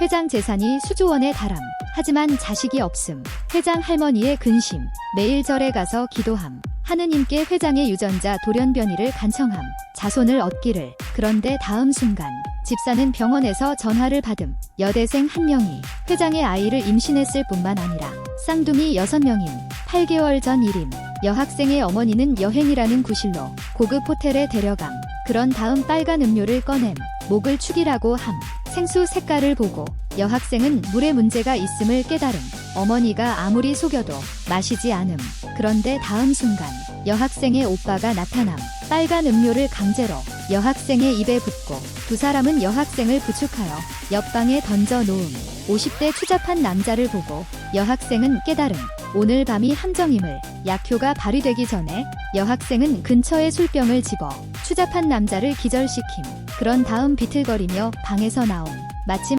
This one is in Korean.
회장 재산이 수조원에 달함. 하지만 자식이 없음. 회장 할머니의 근심. 매일 절에 가서 기도함. 하느님께 회장의 유전자 돌연변이를 간청함. 자손을 얻기를. 그런데 다음 순간 집사는 병원에서 전화를 받음. 여대생 한 명이 회장의 아이를 임신했을 뿐만 아니라 쌍둥이 6명임. 8개월 전 일임. 여학생의 어머니는 여행이라는 구실로 고급 호텔에 데려감. 그런 다음 빨간 음료를 꺼냄. 목을 축이라고 함. 생수 색깔을 보고 여학생은 물에 문제가 있음을 깨달음. 어머니가 아무리 속여도 마시지 않음. 그런데 다음 순간 여학생의 오빠가 나타남. 빨간 음료를 강제로 여학생의 입에 붓고 두 사람은 여학생을 부축하여 옆방에 던져 놓음. 50대 추잡한 남자를 보고 여학생은 깨달음. 오늘 밤이 함정임을 약효가 발휘되기 전에 여학생은 근처의 술병을 집어 추잡한 남자를 기절시킴. 그런 다음 비틀거리며 방에서 나옴. 마침